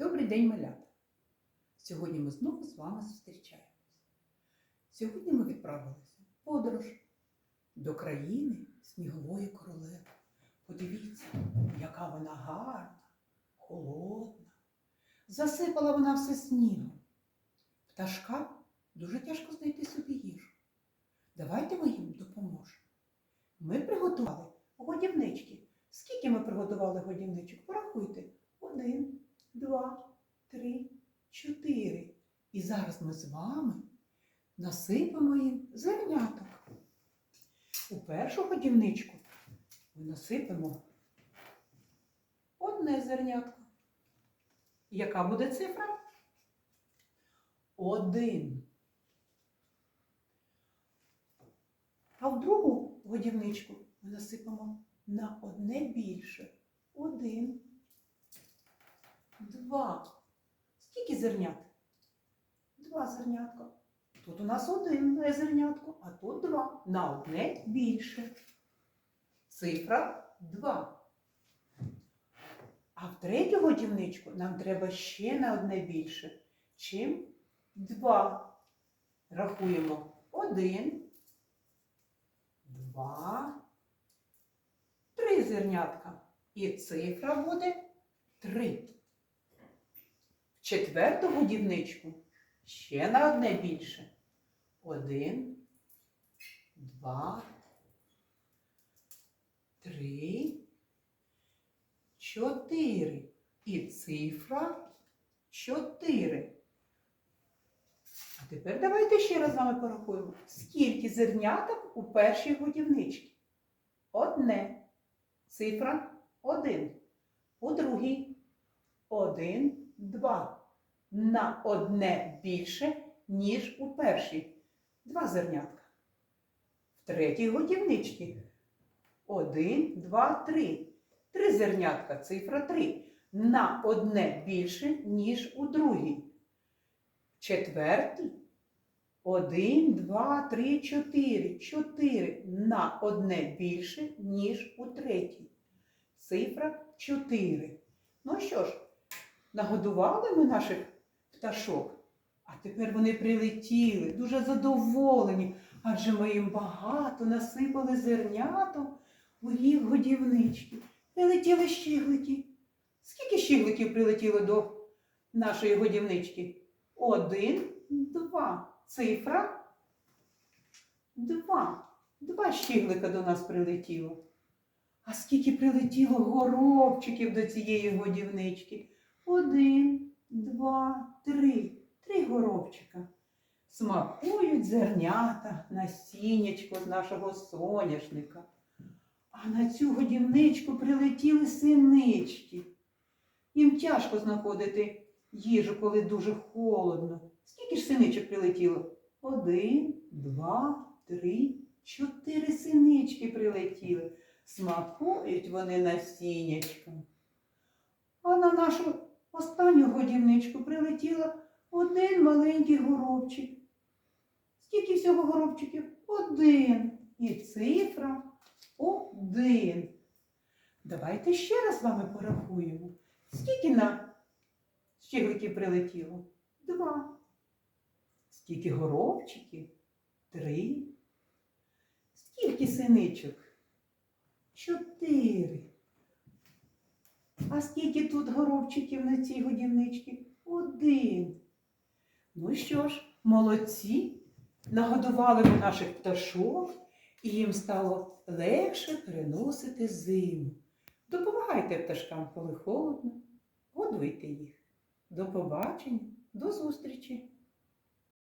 Добрий день, малята! Сьогодні ми знову з вами зустрічаємось. Сьогодні ми відправилися в подорож до країни снігової королеви. Подивіться, яка вона гарна, холодна. Засипала вона все снігом. Пташкам дуже тяжко знайти собі їжу. Давайте ми їм допоможемо. Ми приготували годівнички. Скільки ми приготували годівничок? Порахуйте. Один, два, три, чотири. І зараз ми з вами насипемо їм зерняток. У першу годівничку ми насипемо одне зернятко. Яка буде цифра? Один. А в другу годівничку ми насипемо на одне більше. Один. Два. Скільки зернят? Два зернятка. Тут у нас один зернятко, а тут два. На одне більше. Цифра два. А в третю годівничку нам треба ще на одне більше. Чим два. Рахуємо один, два, три зернятка. І цифра буде три. Четверту годівничку ще на одне більше. Один, два, три, чотири. І цифра чотири. А тепер давайте ще раз з вами порахуємо. Скільки зерняток у першій годівничці? Одне. Цифра один. У другій один, два. На одне більше, ніж у першій. Два зернятка. В третій годівничці. Один, два, три. Три зернятка, цифра три. На одне більше, ніж у другій. Четвертий. Один, два, три, чотири. Чотири на одне більше, ніж у третій. Цифра чотири. Ну що ж, нагодували ми наших пташок, а тепер вони прилетіли, дуже задоволені, адже ми їм багато насипали зернятом у їх годівнички. Прилетіли щиглики. Скільки щигликів прилетіло до нашої годівнички? Один, два. Цифра два. Два щиглика до нас прилетіло. А скільки прилетіло горобчиків до цієї годівнички? Один, два, три. Три горобчика. Смакують зернята насіннячко з нашого соняшника. А на цю годівничку прилетіли синички. Їм тяжко знаходити їжу, коли дуже холодно. Скільки ж синичок прилетіло? Один, два, три, чотири синички прилетіли. Смакують вони насіннячком. А на нашу останню годівничку прилетіло один маленький горобчик. Скільки всього горобчиків? Один. І цифра один. Давайте ще раз з вами порахуємо. Скільки на щегликів прилетіло? Два. Скільки горобчиків? Три. Скільки синичок? Чотири. А скільки тут горобчиків на цій годівничці? Один. Ну що ж, молодці, нагодували ми наших пташок, і їм стало легше переносити зиму. Допомагайте пташкам, коли холодно, годуйте їх. До побачення, до зустрічі!